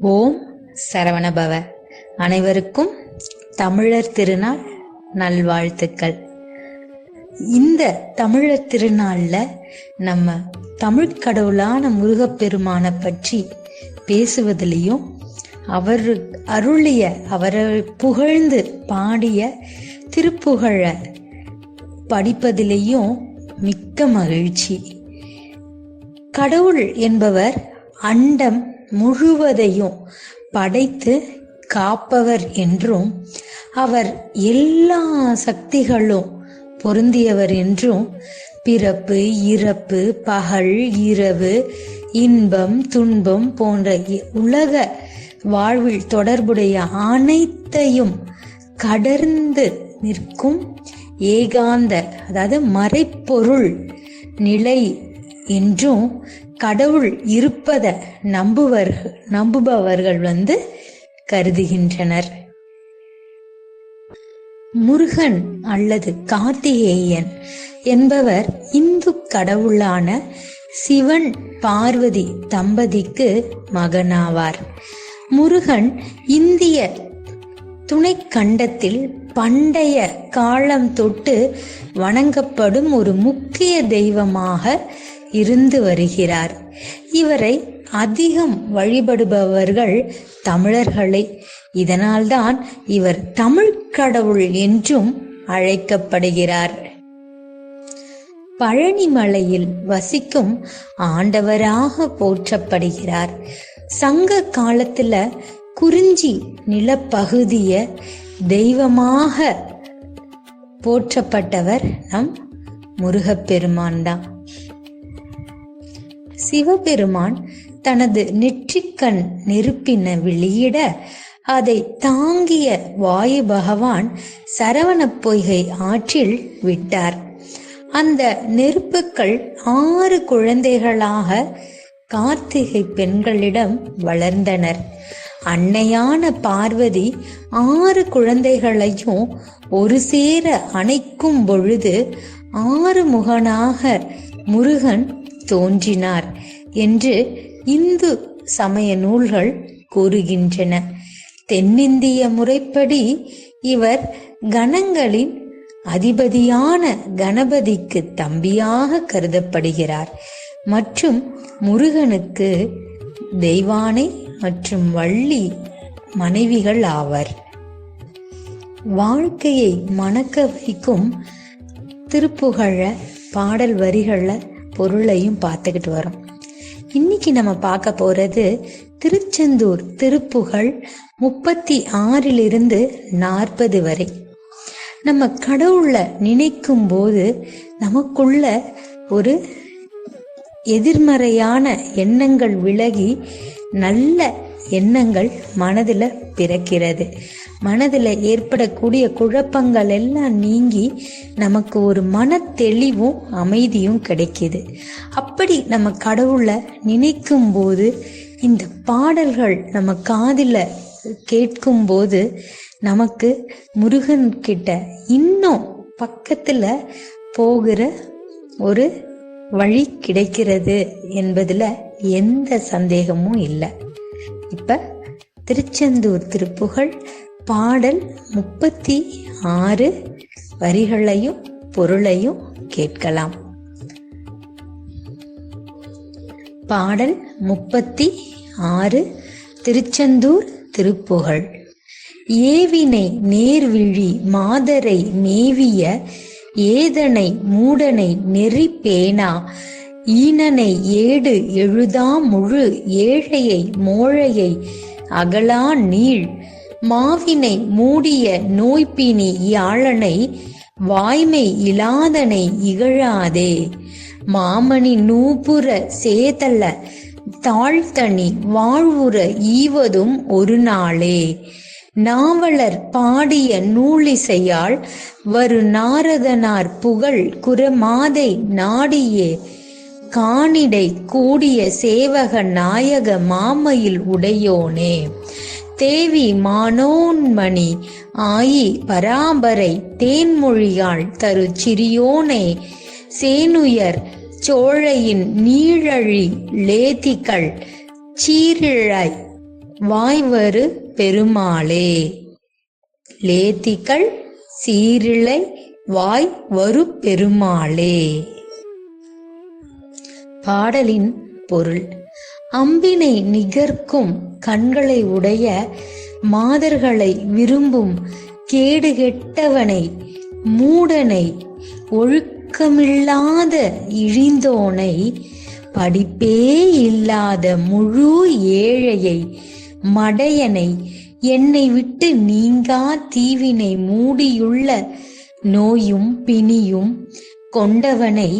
ஓம் சரவணபவ. அனைவருக்கும் தமிழர் திருநாள் நல்வாழ்த்துக்கள். இந்த தமிழர் திருநாள்ல நம்ம தமிழ் கடவுளான முருகப்பெருமானை பற்றி பேசுவதிலையும் அவர் அருளிய அவரை புகழ்ந்து பாடிய திருப்புகழ படிப்பதிலேயும் மிக்க மகிழ்ச்சி. கடவுள் என்பவர் அண்டம் முழுவதையும் படைத்து காப்பவர் என்றும் அவர் எல்லா சக்திகளும் பொருந்தியவர் என்றும் பிறப்பு இறப்பு பகல் இரவு இன்பம் துன்பம் போன்ற இ- உலக வாழ்வில் தொடர்புடைய அனைத்தையும் கடர்ந்து நிற்கும் ஏகாந்த அதாவது மறைப்பொருள் நிலை என்றும் கடவுள் இருப்பதை நம்புவர்கள் நம்புபவர்கள் வந்து கருதுகின்றனர். முருகன் அல்லது கார்த்திகேயன் என்பவர் இந்து கடவுளான சிவன் பார்வதி தம்பதிக்கு மகனாவார். முருகன் இந்திய துணைக்கண்டத்தில் பண்டைய காலம் தொட்டு வணங்கப்படும் ஒரு முக்கிய தெய்வமாக இருந்து வருகிறார். இவரை அதிகம் வழிபடுபவர்கள் தமிழர்களை. இதனால்தான் இவர் தமிழ் கடவுள் என்றும் அழைக்கப்படுகிறார். பழனிமலையில் வசிக்கும் ஆண்டவராக போற்றப்படுகிறார். சங்க காலத்துல குறிஞ்சி நிலப்பகுதிய தெய்வமாக போற்றப்பட்டவர் நம் முருகப்பெருமான் தான். சிவபெருமான் தனது நெற்றிக்கண் நெருப்பின வெளியிட அதை தாங்கிய வாயு பகவான் சரவணப் பொய்கை ஆற்றில் விட்டார். அந்த நெருப்புக்கள் ஆறு குழந்தைகளாக கார்த்திகை பெண்களிடம் வளர்ந்தனர். அன்னையான பார்வதி ஆறு குழந்தைகளையும் ஒரு சேர அணைக்கும் பொழுது ஆறு முகனாக முருகன் தோன்றினார் என்று இந்து சமய நூல்கள் கூறுகின்றன. தென்னிந்திய முறைப்படி இவர் கணங்களின் அதிபதியான கணபதிக்கு தம்பியாக கருதப்படுகிறார். மற்றும் முருகனுக்கு தெய்வானை மற்றும் வள்ளி மனைவிகள் ஆவர். வாழ்க்கையை மணக்க வைக்கும் திருப்புகழ பாடல் வரிகள பொருளையும் பார்த்துக்கிட்டு வரோம். இன்னைக்கு நம்ம பார்க்க போறது திருச்செந்தூர் திருப்புகழ் முப்பத்தி ஆறிலிருந்து நாற்பது வரை. நம்ம கடவுளை நினைக்கும் போது நமக்குள்ள ஒரு எதிர்மறையான எண்ணங்கள் விலகி நல்ல எண்ணங்கள் மனதில் பிறக்கிறது. மனதில் ஏற்படக்கூடிய குழப்பங்கள் எல்லாம் நீங்கி நமக்கு ஒரு மன தெளிவும் அமைதியும் கிடைக்கிது. அப்படி நம்ம கடவுளை நினைக்கும் போது இந்த பாடல்கள் நம்ம காதில் கேட்கும்போது நமக்கு முருகன் கிட்ட இன்னும் பக்கத்தில் போகிற ஒரு வழி கிடைக்கிறது என்பதில் எந்த சந்தேகமும் இல்லை. இப்போ திருச்செந்தூர் திருப்புகழ் பாடல் முப்பத்தி ஆறு. வரிகளையும் பொருளையும் கேட்கலாம். பாடல் முப்பத்தி ஆறு. திருச்செந்தூர் திருப்புகழ். ஏவினை நேர்விழி மாதரை மேவிய ஏதனை மூடனை நெறி பேனா ஈனனை ஏடு எழுதா முழு ஏழையை மோழையை அகலா நீள். மாவினை மூடிய நோய்பினி யாழனை வாய்மை இலாதனை இகழாதே. மாமணி நூபுர சேதல்ல தாழ்த்தனி வாழ்வுற ஈவதும் ஒரு நாளே நாவலர் பாடிய நூலிசையால் வரு நாரதனார் புகழ் குரமாதை நாடியே. காணிடை கூடிய சேவக நாயக மாமையில் உடையோனே. தேவி மானோன்மணி ஆயி பராபரை தேன்மொழியாள் தரு சிறியோனே. சேனுயர் சோழையின் நீழழி லேதிகள் சீரிழாய் வாய்வரு பெருமாளே. லேத்திகள் சீரிழை வாய் வரு பெருமாளே. பாடலின் பொருள் அம்பினை நிகர்க்கும் கண்களை உடைய மாதர்களை விரும்பும் கேடுகெட்டவனை மூடனை ஒழுக்கமில்லாத இழிந்தோனை படிப்பே இல்லாத முழு ஏழையை மடையனை என்னை விட்டு நீங்கா தீவினை மூடியுள்ள நோயும் பிணியும் கொண்டவனை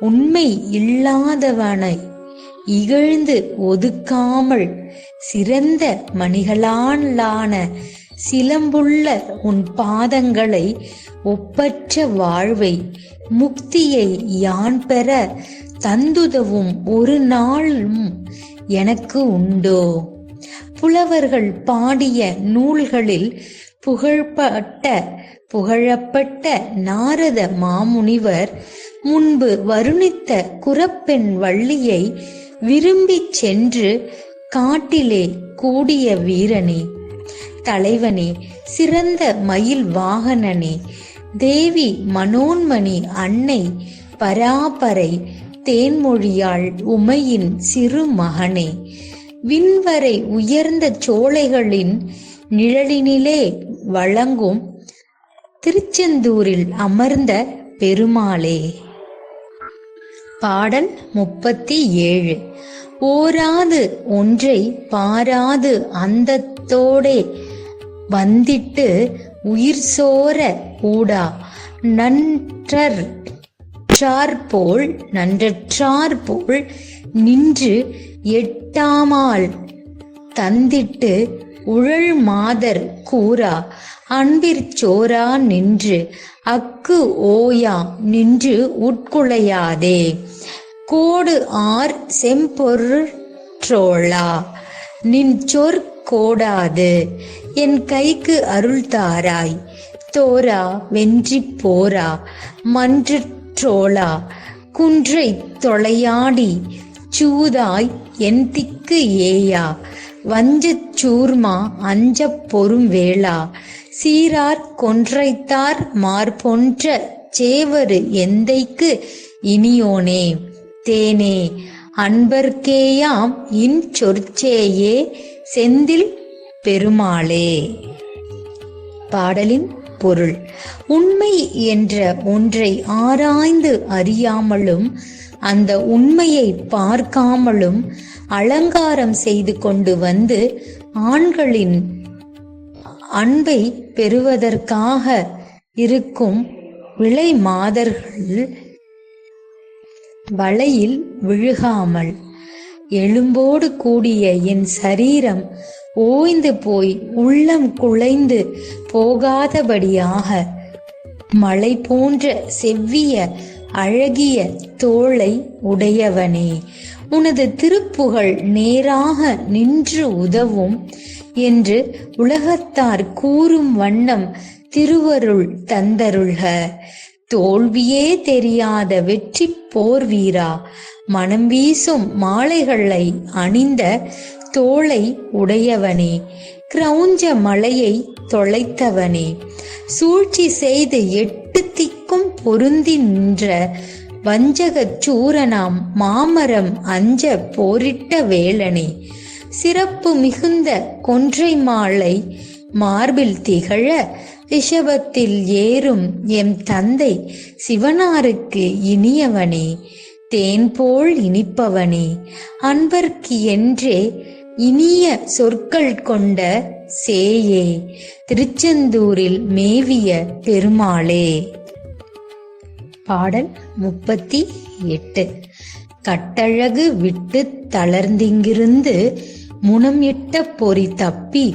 உண்மை இல்லாதவனை இகழ்ந்து ஒதுக்காமல் சிறந்த மணிகளாலான சிலம்புள்ள உன் பாதங்களை ஒப்பற்ற வாழ்வை முக்தியை யான் பெற தந்துதவும் ஒரு நாளும் எனக்கு உண்டோ? புலவர்கள் பாடிய நூல்களில் புகழ்பட்ட புகழப்பட்ட நாரத மாமுனிவர் முன்பு வருணித்த குரப்பெண் வள்ளியை விரும்பிச் சென்று காட்டிலே கூடிய வீரனே. தலைவனே சிறந்த மயில் வாகனனே. தேவி மனோன்மணி அன்னை பராபரை தேன்மொழியாள் உமையின் சிறு மகனே. விண்வரை உயர்ந்த சோலைகளின் நிழலினிலே வழங்கும் திருச்செந்தூரில் அமர்ந்த பெருமாளே. பாடல் முப்பத்தி ஏழு ஓராது ஒன்றை பாராது அந்தத்தோடே வந்திட்டு உயிர் சோர கூடா. நன்றற் போல் நன்றற்றார் போல் நின்று எட்டாமால் தந்திட்டு உழல் மாதர் கூறா அன்பிற்சோரா நின்று அக்கு ஓயா நின்று உட்குலையாதே. கோடு ஆர் செம்பொருற்றோளா நின் சொற் கோடாது என் கைக்கு அருள் தாராய். தோரா வென்றி போரா மன்று குன்றை தொலையாடி சூதாய் என் திக்கு ஏயா. வஞ்சச் சூர்மா அஞ்சப் பொறும் வேளா. சீரார் கொன்றைத்தார் மார்பொன்ற சேவரு எந்தைக்கு இனியோனே. தேனே அன்பர்க்கேயாம் இன் சொற்சேயே செந்தில் பெருமாளே. பாடலின் பொருள். உண்மை என்ற ஒன்றை ஆராய்ந்து அறியாமலும் அந்த உண்மையை பார்க்காமலும் அலங்காரம் செய்து கொண்டு வந்து ஆண்களின் அன்பை பெறுவதற்காக இருக்கும் விலை மாதர்கள் வலையில் விழுகாமல் எலும்போடு கூடிய என் சரீரம் ஓய்ந்து போய் உள்ளம் குலைந்து போகாதபடியாக மலை போன்ற செவ்விய அழகிய தோளை உடையவனே. உனது திருப்புகழ் நேராக நின்று உதவும் என்று உலகத்தார் கூறும் வண்ணம் திருவருள் தந்தருள்க. தோல்வியே தெரியாத வெற்றி போர் வீரா. மனம் வீசும் மாலைகளை அணிந்த தோளை உடையவனே. கிரௌஞ்ச மலையை தொலைத்தவனே. சூழ்ச்சி செய்து எட்டு திக்கும் பொருந்தி நின்ற வஞ்சகச் சூரனாம் மாமரம் அஞ்ச போரிட்ட வேலனே. சிறப்பு மிகுந்த கொன்றை மாலை மார்பில் திகழ ரிஷபத்தில் ஏறும் எம் தந்தை சிவனாருக்கு இனியவனே. தேன் போல் இனிப்பவனே. அன்பர்க்கு என்றே இனிய சொற்கள் கொண்ட சேயே. திருச்செந்தூரில் மேவிய பெருமாளே. பாடல் முப்பத்தி எட்டு. கட்டழகு விட்டு தளர்ந்திங்கிருந்து முனம் இட்ட பொறி தப்பி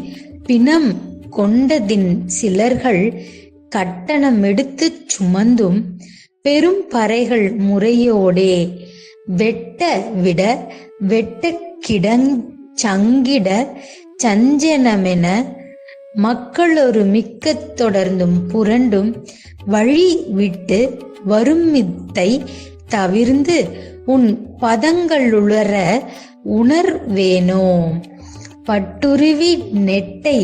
பிணம் கொண்டதின் சிலர்கள் கட்டணம் எடுத்து சுமந்தும் பெரும் பறைகள் முறையோடே வெட்ட விட வெட்ட கிடங் சங்கிட சஞ்சனமென மக்களொரு மிக்க தொடர்ந்தும் புரண்டும் வழி விட்டு வருமித்தை தவிர்ந்து உன் பதங்களுளர உணர்வேனோ? பட்டுருவி நெட்டை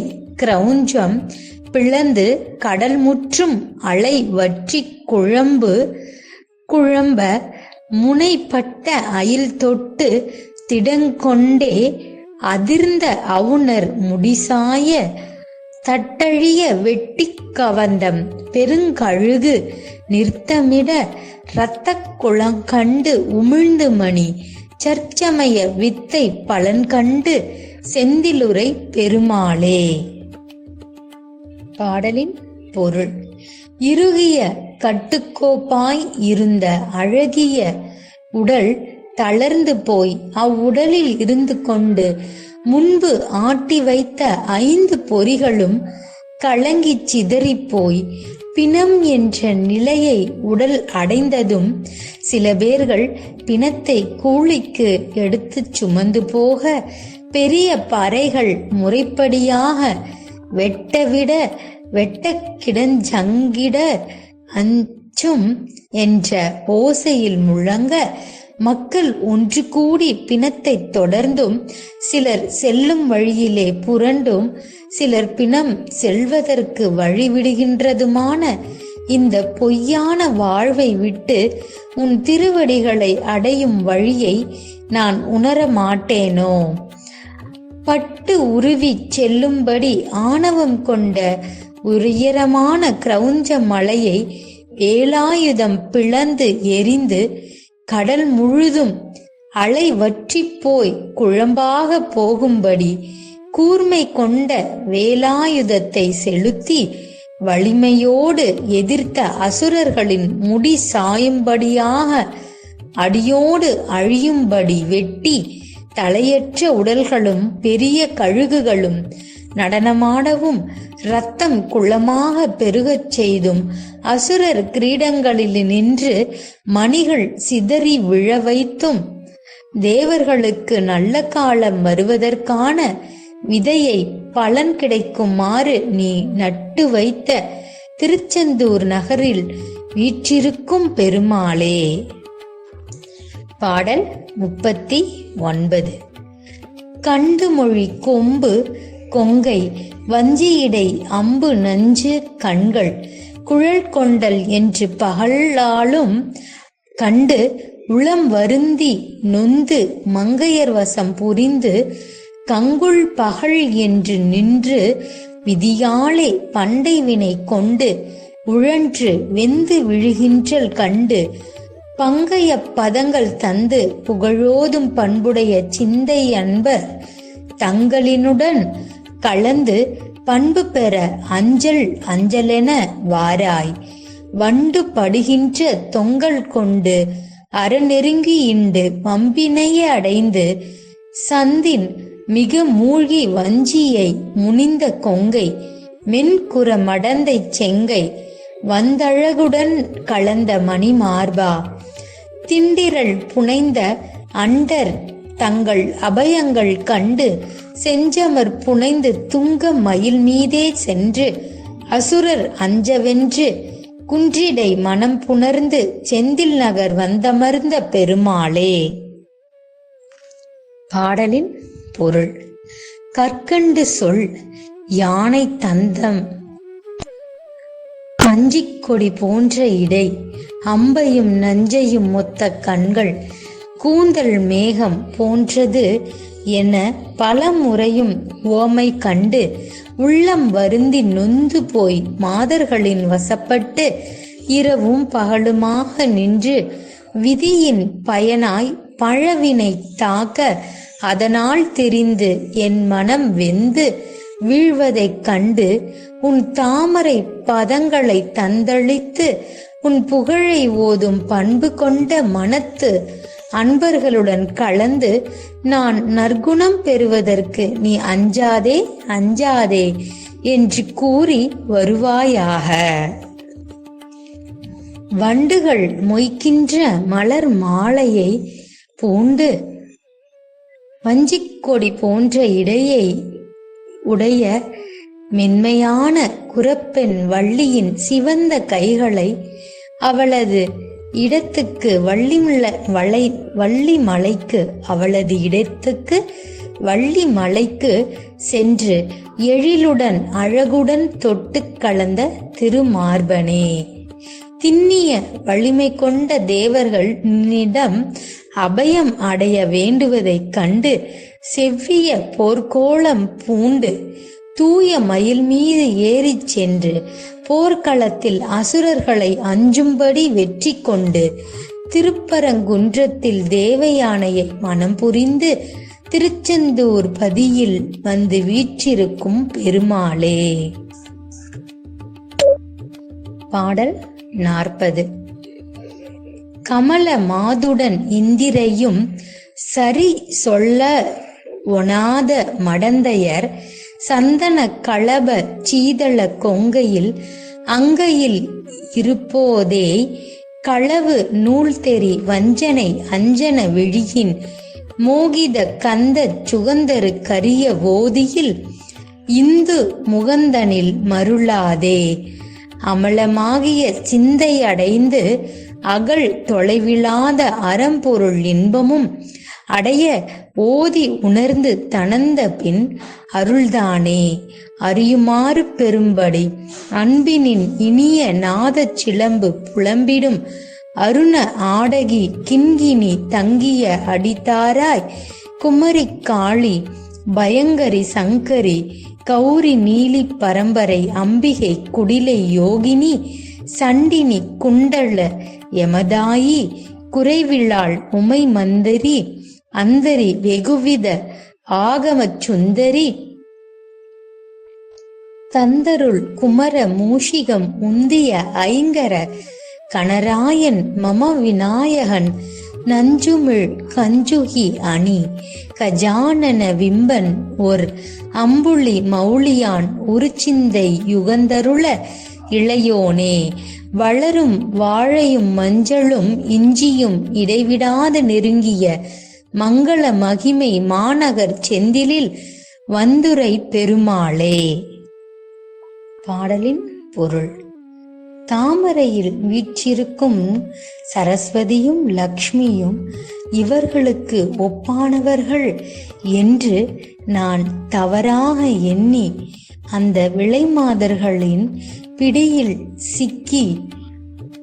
கிரௌஞ்சம் பிளந்து கடல் முற்றும் அலை வற்றி குழம்பு குழம்ப முனைப்பட்ட அயில் தொட்டு திடங்கொண்டே அதிர்ந்த அவுணர் முடிசாய தட்டழிய வெட்டிக் கவந்தம். பெருங்கழுகு நிறுத்தமிட இரத்தக் குளங்கண்டு உமிழ்ந்து மணி. சர்ச்சமய வித்தை பலன் கண்டு செந்திலுரை பெருமாளே. பாடலின் பொருள். இறுகிய கட்டுக்கோப்பாய் இருந்த அழகிய உடல் தளர்ந்து போய் அவ்வுடலில் இருந்து கொண்டு முன்பு ஆட்டி வைத்த ஐந்து பொறிகளும் கலங்கி சிதறிப் போய் பிணம் என்ற நிலையை உடல் அடைந்ததும் சில பேர்கள் பிணத்தை கூலிக்கு எடுத்துச் சுமந்து போக பெரிய பறைகள் முறைப்படியாக வெட்டவிட வெட்ட கிடஞ்சங்கிட அஞ்சும் என்ற ஓசையில் முழங்க மக்கள் ஒன்று கூடி பிணத்தை தொடர்ந்தும் சிலர் செல்லும் வழியிலே புரண்டும் சிலர் பிணம் செல்வதற்கு வழிவிடுகின்றதுமான இந்த பொய்யான வாழ்வை விட்டு உன் திருவடிகளை அடையும் வழியை நான் உணர மாட்டேனோ? பட்டு உருவி செல்லும்படி ஆணவம் கொண்ட உயரமான கிரௌஞ்ச மலையை வேலாயுதம் பிளந்து எரிந்து கடல் முழுதும் அலை வற்றிப் போய் குழம்பாக போகும்படி கூர்மை கொண்ட வேலாயுதத்தை செலுத்தி வலிமையோடு எதிர்த்த அசுரர்களின் முடி சாயும்படியாக அடியோடு அழியும்படி வெட்டி தலையற்ற உடல்களும் பெரிய கழுகுகளும் நடனமாடவும் ரத்தம் குளமாக பெருகச் செய்தும் அசுரர் கிரீடங்களில் நின்று மணிகள் சிதறி விழ வைத்தும் தேவர்களுக்கு நல்ல காலம் வருவதற்கான விதையை பலன் கிடைக்குமாறு நீ நட்டு வைத்த திருச்செந்தூர் நகரில் வீற்றிருக்கும் பெருமாளே. பாடல் முப்பத்தி ஒன்பது. கண்டு மொழி கொம்பு கொங்கை வஞ்சியிடை அம்பு நஞ்சு கண்கள் குழல் கொண்டல் என்று பகலாலும் கண்டு உளம் வருந்தி நொந்து மங்கையர் வசம் புரிந்து கங்குள் பகல் என்று நின்று விதியாலே பண்டை வினை கொண்டு உழன்று வெந்து விழுகின்றல் கண்டு பங்கைய பதங்கள் தந்து புகழோதும் பண்புடைய சிந்தை அன்பர். தங்களினுடன் கலந்து பண்பு பெற அஞ்சல் அஞ்சலென வாராய். வண்டு படுகின்ற தொங்கல் கொண்டு அறநெருங்கி இண்டு பம்பினைய அடைந்து சந்தின் மிக மூழ்கி வஞ்சியை முனிந்த கொங்கை. மென்குற மடந்தை செங்கை வந்தழகுடன் கலந்த மணி மார்பா திண்டிரள் புனைந்த அண்டர் தங்கள் அபயங்கள் கண்டு செஞ்சமர் புனைந்து துங்க மயில் மீதே சென்று அசுரர் அஞ்சவென்று குன்றிடை மனம் புணர்ந்து செந்தில் நகர் வந்தமர்ந்த பெருமாளே. பாடலின் பொருள். கற்கண்டு சொல் யானை தந்தம் கஞ்சிக் கொடி போன்ற இடை அம்பையும் நஞ்சையும் மொத்த கண்கள் கூந்தல் மேகம் போன்றது என பல முறையும் ஓமை கண்டு உள்ளம் வருந்தி நொந்து போய் மாதர்களின் வசப்பட்டு இரவும் பகலுமாக நின்று விதியின் பயனாய் பழவினை தாக்க அதனால் தெரிந்து என் மனம் வெந்து வீழ்வதைக் கண்டு உன் தாமரை பதங்களை தந்தளித்து உன் புகழை ஓதும் பண்பு கொண்ட மனத்து அன்பர்களுடன் கலந்து நான் நற்குணம் பெறுவதற்கு நீ அஞ்சாதே அஞ்சாதே என்று கூறி வருவாயாக. வண்டுகள் மொய்க்கின்ற மலர் மாலையை பூண்டு வஞ்சிக் கொடி போன்ற இடையை உடைய மென்மையான குரப்பெண் வள்ளியின் சிவந்த கைகளை அவளது இடத்துக்கு வள்ளிமுள்ள வளை வள்ளி மலைக்கு அவளது இடத்துக்கு வள்ளி மலைக்கு சென்று எழிலுடன் அழகுடன் தொட்டு கலந்த திருமார்பனே. திண்ணிய வலிமை கொண்ட தேவர்கள் நிடம் அபயம் அடைய வேண்டுவதைக் கண்டு செவ்விய போர்க்கோளம் பூண்டு தூய மயில் மீது ஏறிச் சென்று போர்க்களத்தில் அசுரர்களை அஞ்சும்படி வெற்றி கொண்டு திருப்பரங்குன்றத்தில் தேவயானையை மனம் புரிந்து திருச்செந்தூர் பதியில் வந்து வீற்றிருக்கும் பெருமாளே. பாடல் நாற்பது. கமல மாதுடன் இந்திரையும் சரி சொல்ல ஒணாத மடந்தையர் சந்தன களப சீதள கொங்கையில் அங்கையில் இருப்போதே. களவு நூல் தெரி வஞ்சனை அஞ்சன விழியின் மோகித கந்த சுகந்தரு கரிய ஓதியில் இந்து முகந்தனில் மருளாதே. அமலமாகிய சிந்தை அடைந்து அகல் தொலைவிலாத அறம்பொருள் இன்பமும் அடைய ஓதி உணர்ந்து தனந்த பின் அருள்தானே அறியுமாறு பெரும்படி அன்பினின் இனிய நாதச் சிலம்பு புலம்பிடும் அருண ஆடகி கிண்கினி தங்கிய அடித்தாராய் குமரி காளி பயங்கரி சங்கரி கௌரி நீலி பரம்பரை அம்பிகை குடிலை யோகினி சண்டினி குண்டல யமதாயி குறைவிழாள் உமை மந்தரி அந்தரி வெகுவித ஆகமச் சுந்தரி. தந்தருள் குமர மூஷிகம் உந்திய ஐங்கர கணராயன் மம விநாயகன் நஞ்சுமிழ் கஞ்சுகி அணி. கஜானன விம்பன் ஒரு அம்புளி மௌலியான் உருச்சிந்தை யுகந்தருள இளையோனே. வளரும் வாழையும் மஞ்சளும் இஞ்சியும் இடைவிடாது நெருங்கிய மங்கள மகிமை மாநகர் செந்திலில் வந்துரை பெருமாளே. பாடலின் பொருள். தாமரையில் வீற்றிருக்கும் சரஸ்வதியும் லக்ஷ்மியும் இவர்களுக்கு ஒப்பானவர்கள் என்று நான் தவறாக எண்ணி அந்த விளைமாதர்களின் பிடியில் சிக்கி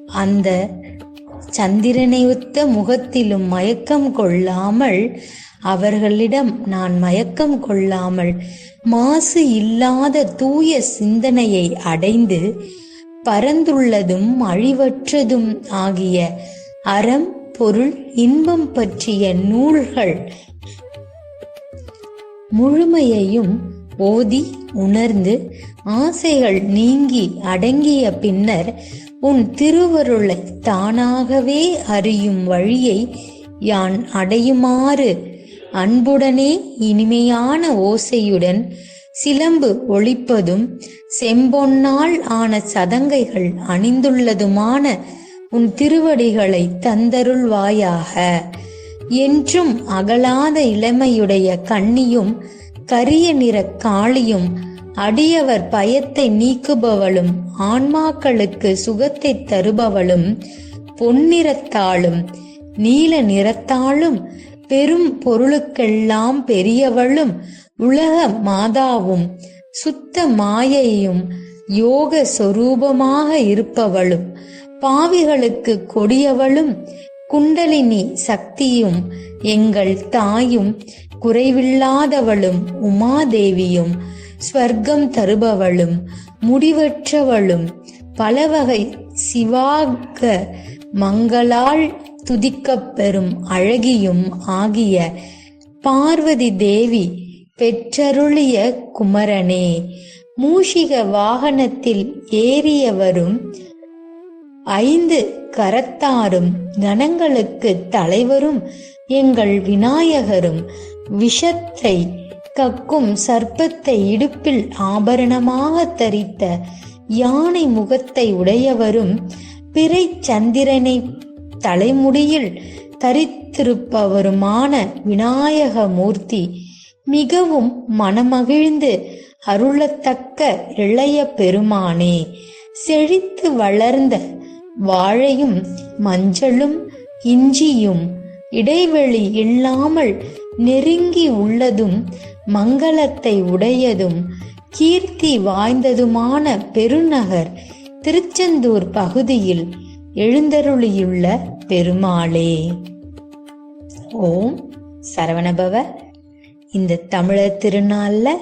அந்த சந்திரனை ஒத்த முகத்திலும் மயக்கம் கொள்ளாமல் அவர்களிடம் நான் மயக்கம் கொள்ளாமல் மாசு இல்லாத தூய சிந்தனையை அடைந்து பரந்துள்ளதும் அழிவற்றதும் ஆகிய அறம் பொருள் இன்பம் பற்றிய நூல்கள் முழுமையையும் ஓதி உணர்ந்து ஆசைகள் நீங்கி அடங்கிய பின்னர் உன் திருவருளை தானாகவே அறியும் வழியை யான் அடையுமாறு அன்புடனே இனிமையான ஓசையுடன் சிலம்பு ஒழிப்பதும் செம்பொன்னால் ஆன சதங்கைகள் அணிந்துள்ளதுமான உன் திருவடிகளை தந்தருள்வாயாக. என்றும் அகலாத இளமையுடைய கண்ணியும் கரிய நிற காளியும் அடியவர் பயத்தை நீக்குபவளும் ஆன்மாக்களுக்கு சுகத்தை தருபவளும் பொன்னிறத்தாளும் நீல நிறத்தாளும் பெரும் பொருளுக்கெல்லாம் பெரியவளும் உலக மாதாவும் சுத்த மாயையும் யோக சொரூபமாக இருப்பவளும் பாவிகளுக்கு கொடியவளும் குண்டலினி சக்தியும் எங்கள் தாயும் குறைவில்லாதவளும் உமாதேவியும் ஸ்வர்க்கம் தருபவளும் முடிவற்றவளும் பலவகை சிவாக மங்களால் துதிக்கப் பெறும் அழகியும் ஆகிய பார்வதி தேவி பெற்றருளிய குமரனே. மூஷிக வாகனத்தில் ஏறியவரும் ஐந்து கரத்தாரும் கணங்களுக்கு தலைவரும் எங்கள் விநாயகரும் விஷத்தை கக்கும் சர்ப்பத்தை இடுப்பில் ஆபரணமாக தரித்த யானை முகத்தை உடையவரும் பிறை சந்திரனை தலைமுடியில் தரித்திருப்பவருமான விநாயக மூர்த்தி மிகவும் மனமகிழ்ந்து அருளத்தக்க இளைய பெருமானே செழித்து வளர்ந்த வாழையும் மஞ்சளும் இஞ்சியும் இடைவெளி இல்லாமல் நெருங்கி உள்ளதும் மங்களத்தை உடையதும் கீர்த்தி வாய்ந்ததுமான பெருநகர் திருச்செந்தூர் பகுதியில் எழுந்தருளியுள்ள பெருமாளே. ஓம் சரவணபவ. இந்த தமிழர் திருநாளில்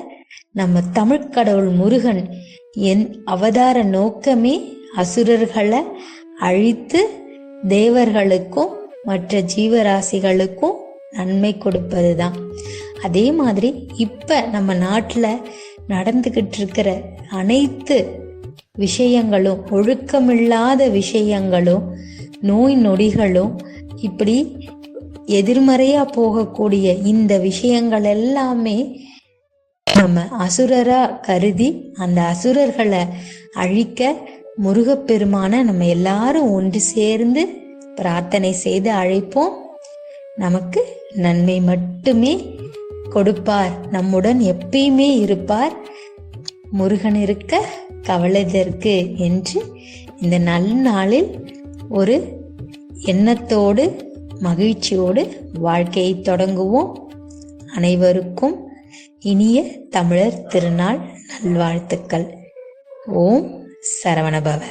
நம்ம தமிழ் கடவுள் முருகன் என் அவதார நோக்கமே அசுரர்களை அழித்து தேவர்களுக்கும் மற்ற ஜீவராசிகளுக்கும் நன்மை கொடுப்பது தான் அதே மாதிரி இப்போ நம்ம நாட்டில் நடந்துக்கிட்டு இருக்கிற அனைத்து விஷயங்களும் ஒழுக்கமில்லாத விஷயங்களும் நோய் நொடிகளும் இப்படி எதிர்மறையா போகக்கூடிய இந்த விஷயங்கள் எல்லாமே நம்ம அசுரரா கருதி அந்த அசுரர்களை அழிக்க முருகப்பெருமான நம்ம எல்லாரும் ஒன்று சேர்ந்து பிரார்த்தனை செய்து அழைப்போம். நமக்கு நன்மை மட்டுமே கொடுப்பார். நம்முடன் எப்பயுமே இருப்பார். முருகன் இருக்க கவலைதற்கு என்று இந்த நல்நாளில் ஒரு எண்ணத்தோடு மகிழ்ச்சியோடு வாழ்க்கையை தொடங்குவோம். அனைவருக்கும் இனிய தமிழர் திருநாள் நல்வாழ்த்துக்கள். ஓம் சரவணபவ.